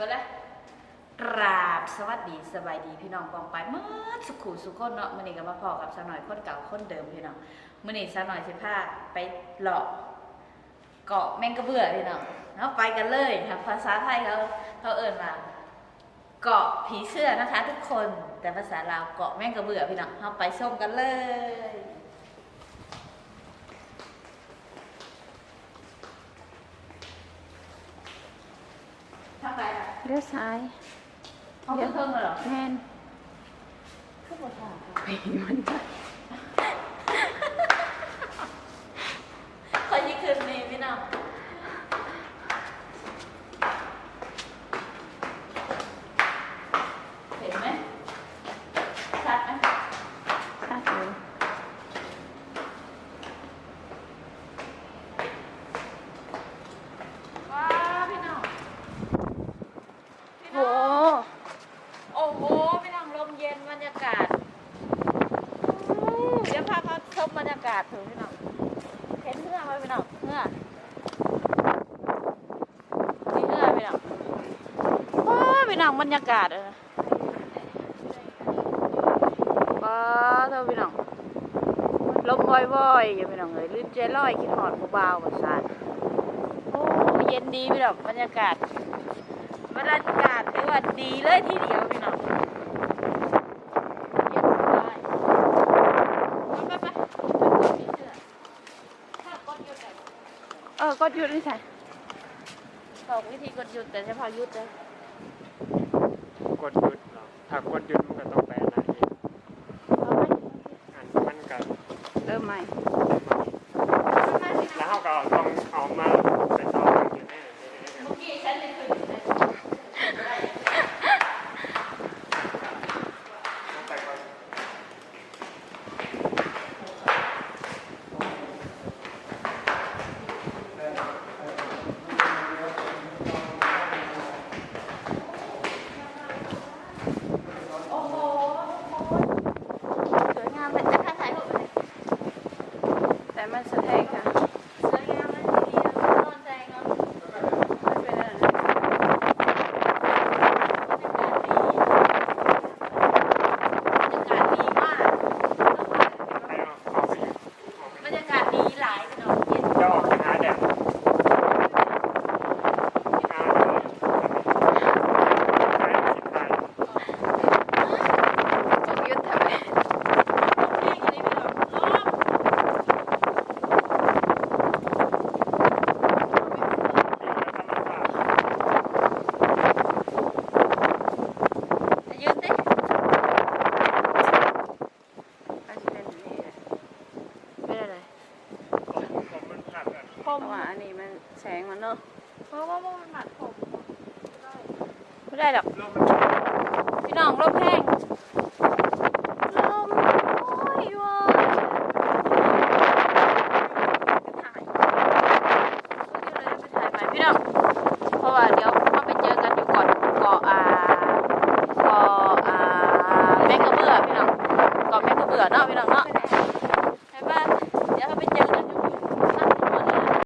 ก็เลยกราบสวัสดีสบายดีพี่น้องกองไปเมื่อสุขุสุขคนเนาะมื่อนี้ก็มาพอกับสาวหน่อยคนเก่าคนเดิมพี่น้องมื่อนี้สาวหน่อยสิพาไปหลอกเกาะแมงกระเบื่อพี่น้องเนาไปกันเลยค่ะภาษาไทยเขาเขาเอ่นว่าเกาะผีเสื้อนะคะ ทุกคนแต่ภาษาลาวเกาะแมงกระเบื่อพี่น้องเราไปชมกันเลย ทางไหนอะ เลี้ยวซ้ายเขาเพิ่งเพิ่งเลยเหรอแม่นขึ้นบนทางค่ะไปมันจะ คอยยิ่งขึ้นนี่พี่น้องเห็นไหมชัดไหม ชัดเลย ว้าพี่น้องพี่ โห น้องโอ้โหพี่น้องลมเย็นบรรยากาศอู้เดี๋ยวพาเขาช มบรรยากาศเถอะพี่น้องเห็นเมื่อไหมพี่น้องเมื่อนี่เมื่อพี่น้องว้าพี่น้องบรรยากาศเออว้าเท่าพี่น้องลมว่อยๆอยู่พี่น้องเลยลืมใจลอยคิดหอดเบาๆแบบสานโอ้เย็นดีพี่น้องบรรยากาศบรรยากาศถือว่าดีเลยทีเดียวพี่น้องเย็นสบายไปไปไปถ้ากดหยุดอะ เออก็หยุดนี่ใส่บอกวิธีกดหยุดแต่เฉพาะหยุดเลยกดหยุดเหรอถ้ากดหยุดมันก็ต้องไปอันนั้นอีกเอาไหมอันมันก็เริ่มใหม่ แล้วเขาก็ต้องเอามาไปต่ออยู่ในนี้ เมื่อกี้ฉันเลยเคยหยุดเลยได้ แต่ก็ โอ้โหสวยงามเลยจะถ่ายถ่ายรูปเลย แต่มันสะแทกค่ะ สวยงามเลยทีเดียวนอนใจเนาะ มันเป็นอะไรนะ บรรยากาศดีบรรยากาศดีมาก ให้เอาเอาไปอยู่ เอ อันนี้มันแสงมันเนอะเพราะว่ามันหมัดผมไม่ได้หรอกพี่น้องลมแห้งลมโอ้ยวะพี่น้องเพราะว่าเดี๋ยวเขาไปเจอกันอยู่ก่อเกาะอ่าเกาะอ่าแม่กระเบื่อพี่น้องเกาะแม่กระเบือเนาะพี่น้องเนาะ